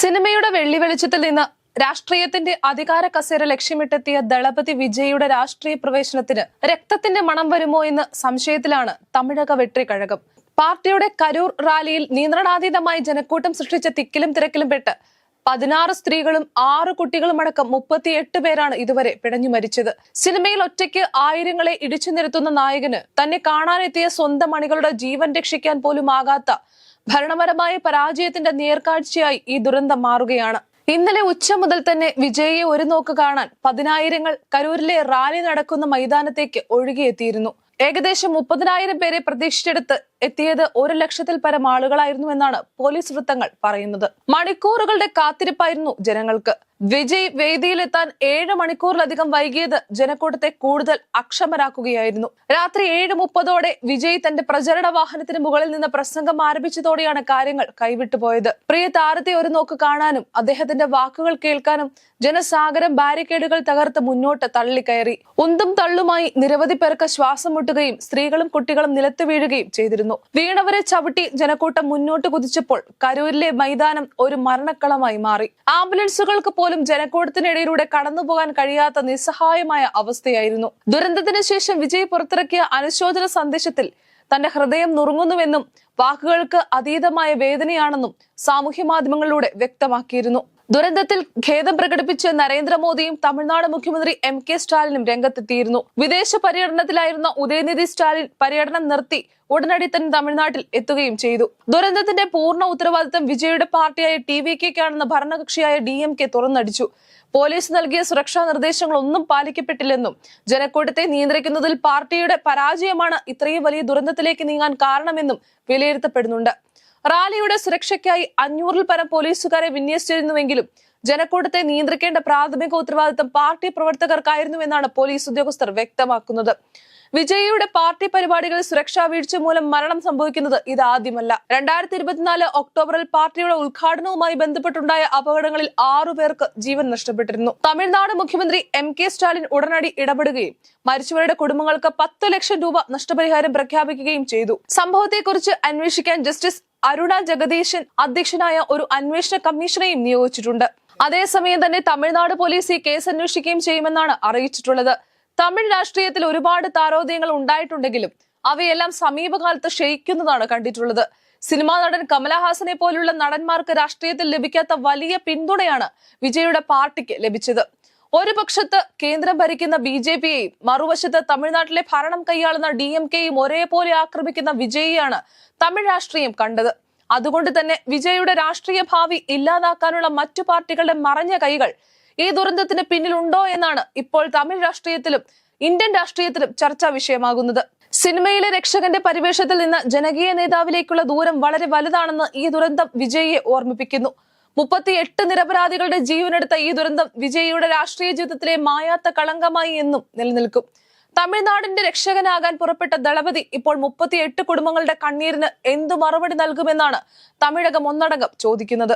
സിനിമയുടെ വെള്ളി വെളിച്ചത്തിൽ നിന്ന് രാഷ്ട്രീയത്തിന്റെ അധികാര കസേര ലക്ഷ്യമിട്ടെത്തിയ ദളപതി വിജയുടെ രാഷ്ട്രീയ പ്രവേശനത്തിന് രക്തത്തിന്റെ മണം വരുമോ എന്ന് സംശയത്തിലാണ് തമിഴക വെട്രിക്കഴകം പാർട്ടിയുടെ കരൂർ റാലിയിൽ നിയന്ത്രണാതീതമായി ജനക്കൂട്ടം സൃഷ്ടിച്ച തിക്കിലും തിരക്കിലും പെട്ട് പതിനാറ് സ്ത്രീകളും ആറ് കുട്ടികളും അടക്കം മുപ്പത്തിയെട്ട് പേരാണ് ഇതുവരെ പിടഞ്ഞു മരിച്ചത്. സിനിമയിൽ ഒറ്റയ്ക്ക് ആയിരങ്ങളെ ഇടിച്ചു നിരത്തുന്ന നായകന് തന്നെ കാണാനെത്തിയ സ്വന്തം അണികളുടെ ജീവൻ രക്ഷിക്കാൻ പോലും ആകാത്ത ഭരണപരമായ പരാജയത്തിന്റെ നേർക്കാഴ്ചയായി ഈ ദുരന്തം മാറുകയാണ്. ഇന്നലെ ഉച്ച മുതൽ തന്നെ വിജയിയെ ഒരു നോക്ക് കാണാൻ പതിനായിരങ്ങൾ കരൂരിലെ റാലി നടക്കുന്ന മൈതാനത്തേക്ക് ഒഴുകിയെത്തിയിരുന്നു. ഏകദേശം മുപ്പതിനായിരം പേരെ പ്രതീക്ഷിച്ചെടുത്ത് എത്തിയത് ഒരു ലക്ഷത്തിൽ പരം ആളുകളായിരുന്നു എന്നാണ് പോലീസ് വൃത്തങ്ങൾ പറയുന്നത്. മണിക്കൂറുകളുടെ കാത്തിരിപ്പായിരുന്നു ജനങ്ങൾക്ക്. വിജയ് വേദിയിലെത്താൻ ഏഴ് മണിക്കൂറിലധികം വൈകിയത് ജനക്കൂട്ടത്തെ കൂടുതൽ അക്ഷമരാക്കുകയായിരുന്നു. രാത്രി ഏഴ് മുപ്പതോടെ വിജയ് തന്റെ പ്രചരണ വാഹനത്തിന് മുകളിൽ നിന്ന് പ്രസംഗം ആരംഭിച്ചതോടെയാണ് കാര്യങ്ങൾ കൈവിട്ടുപോയത് പ്രിയ താരത്തെ ഒരു നോക്ക് കാണാനും അദ്ദേഹത്തിന്റെ വാക്കുകൾ കേൾക്കാനും ജനസാഗരം ബാരിക്കേഡുകൾ തകർത്ത് മുന്നോട്ട് തള്ളിക്കയറി. ഉന്തും തള്ളുമായി നിരവധി പേർക്ക് ശ്വാസം മുട്ടുകയും സ്ത്രീകളും കുട്ടികളും നിലത്ത് വീഴുകയും ചെയ്തിരുന്നു. വീണവരെ ചവിട്ടി ജനക്കൂട്ടം മുന്നോട്ട് കുതിച്ചപ്പോൾ കരൂരിലെ മൈതാനം ഒരു മരണക്കളമായി മാറി. ആംബുലൻസുകൾക്ക് പോലും ജനക്കൂട്ടത്തിനിടയിലൂടെ കടന്നുപോകാൻ കഴിയാത്ത നിസ്സഹായമായ അവസ്ഥയായിരുന്നു. ദുരന്തത്തിന് ശേഷം വിജയ് പുറത്തിറക്കിയ അനുശോചന സന്ദേശത്തിൽ തന്റെ ഹൃദയം നുറുങ്ങുന്നുവെന്നും വാക്കുകൾക്ക് അതീതമായ വേദനയാണെന്നും സാമൂഹ്യ മാധ്യമങ്ങളിലൂടെ വ്യക്തമാക്കിയിരുന്നു. ദുരന്തത്തിൽ ഖേദം പ്രകടിപ്പിച്ച് നരേന്ദ്രമോദിയും തമിഴ്നാട് മുഖ്യമന്ത്രി എം കെ സ്റ്റാലിനും രംഗത്തെത്തിയിരുന്നു. വിദേശ പര്യടനത്തിലായിരുന്ന ഉദയനിധി സ്റ്റാലിൻ പര്യടനം നിർത്തി ഉടനടി തന്നെ തമിഴ്നാട്ടിൽ എത്തുകയും ചെയ്തു. ദുരന്തത്തിന്റെ പൂർണ ഉത്തരവാദിത്തം വിജയുടെ പാർട്ടിയായ ടി വി കെക്കാണെന്ന് ഭരണകക്ഷിയായ ഡി എം കെ തുറന്നടിച്ചു. പോലീസ് നൽകിയ സുരക്ഷാ നിർദ്ദേശങ്ങളൊന്നും പാലിക്കപ്പെട്ടില്ലെന്നും ജനക്കൂട്ടത്തെ നിയന്ത്രിക്കുന്നതിൽ പാർട്ടിയുടെ പരാജയമാണ് ഇത്രയും വലിയ ദുരന്തത്തിലേക്ക് നീങ്ങാൻ കാരണമെന്നും വിലയിരുത്തപ്പെടുന്നുണ്ട്. റാലിയുടെ സുരക്ഷയ്ക്കായി അഞ്ഞൂറിൽ പരം പോലീസുകാരെ വിന്യസിച്ചിരുന്നുവെങ്കിലും ജനക്കൂട്ടത്തെ നിയന്ത്രിക്കേണ്ട പ്രാഥമിക ഉത്തരവാദിത്തം പാർട്ടി പ്രവർത്തകർക്കായിരുന്നുവെന്നാണ് പോലീസ് ഉദ്യോഗസ്ഥർ വ്യക്തമാക്കുന്നത്. വിജയിയുടെ പാർട്ടി പരിപാടികളിൽ സുരക്ഷാ വീഴ്ച മൂലം മരണം സംഭവിക്കുന്നത് ഇതാദ്യമല്ല രണ്ടായിരത്തി ഇരുപത്തിനാല് ഒക്ടോബറിൽ പാർട്ടിയുടെ ഉദ്ഘാടനവുമായി ബന്ധപ്പെട്ടുണ്ടായ അപകടങ്ങളിൽ ആറുപേർക്ക് ജീവൻ നഷ്ടപ്പെട്ടിരുന്നു. തമിഴ്നാട് മുഖ്യമന്ത്രി എം കെ സ്റ്റാലിൻ ഉടനടി ഇടപെടുകയും മരിച്ചവരുടെ കുടുംബങ്ങൾക്ക് പത്ത് ലക്ഷം രൂപ നഷ്ടപരിഹാരം പ്രഖ്യാപിക്കുകയും ചെയ്തു. സംഭവത്തെക്കുറിച്ച് അന്വേഷിക്കാൻ ജസ്റ്റിസ് അരുണ ജഗദീശൻ അധ്യക്ഷനായ ഒരു അന്വേഷണ കമ്മീഷനെയും നിയോഗിച്ചിട്ടുണ്ട്. അതേസമയം തന്നെ തമിഴ്നാട് പോലീസ് ഈ കേസ് അന്വേഷിക്കുകയും ചെയ്യുമെന്നാണ് അറിയിച്ചിട്ടുള്ളത്. തമിഴ് രാഷ്ട്രീയത്തിൽ ഒരുപാട് താരോദയങ്ങൾ ഉണ്ടായിട്ടുണ്ടെങ്കിലും അവയെല്ലാം സമീപകാലത്ത് ക്ഷയിക്കുന്നതാണ് കണ്ടിട്ടുള്ളത്. സിനിമാ നടൻ കമലഹാസനെ പോലുള്ള നടന്മാർക്ക് രാഷ്ട്രീയത്തിൽ ലഭിക്കാത്ത വലിയ പിന്തുണയാണ് വിജയുടെ പാർട്ടിക്ക് ലഭിച്ചത്. ഒരു പക്ഷത്ത് കേന്ദ്രം ഭരിക്കുന്ന ബി ജെ പിയെയും മറുവശത്ത് തമിഴ്നാട്ടിലെ ഭരണം കൈയാളുന്ന ഡി എം കെയും ഒരേപോലെ ആക്രമിക്കുന്ന വിജയിയാണ് തമിഴ് രാഷ്ട്രീയം കണ്ടത്. അതുകൊണ്ട് തന്നെ വിജയുടെ രാഷ്ട്രീയ ഭാവി ഇല്ലാതാക്കാനുള്ള മറ്റു പാർട്ടികളുടെ മറഞ്ഞ കൈകൾ ഈ ദുരന്തത്തിന് പിന്നിലുണ്ടോ എന്നാണ് ഇപ്പോൾ തമിഴ് രാഷ്ട്രീയത്തിലും ഇന്ത്യൻ രാഷ്ട്രീയത്തിലും ചർച്ചാ വിഷയമാകുന്നത്. സിനിമയിലെ രക്ഷകന്റെ പരിവേഷത്തിൽ നിന്ന് ജനകീയ നേതാവിലേക്കുള്ള ദൂരം വളരെ വലുതാണെന്ന് ഈ ദുരന്തം വിജയിയെ ഓർമ്മിപ്പിക്കുന്നു. മുപ്പത്തി എട്ട് നിരപരാധികളുടെ ജീവനെടുത്ത ഈ ദുരന്തം വിജയിയുടെ രാഷ്ട്രീയ ജീവിതത്തിലെ മായാത്ത കളങ്കമായി എന്നും നിലനിൽക്കും. തമിഴ്നാടിന്റെ രക്ഷകനാകാൻ പുറപ്പെട്ട ദളപതി ഇപ്പോൾ മുപ്പത്തിയെട്ട് കുടുംബങ്ങളുടെ കണ്ണീരിന് എന്തു മറുപടി നൽകുമെന്നാണ് തമിഴകം ഒന്നടങ്കം ചോദിക്കുന്നത്.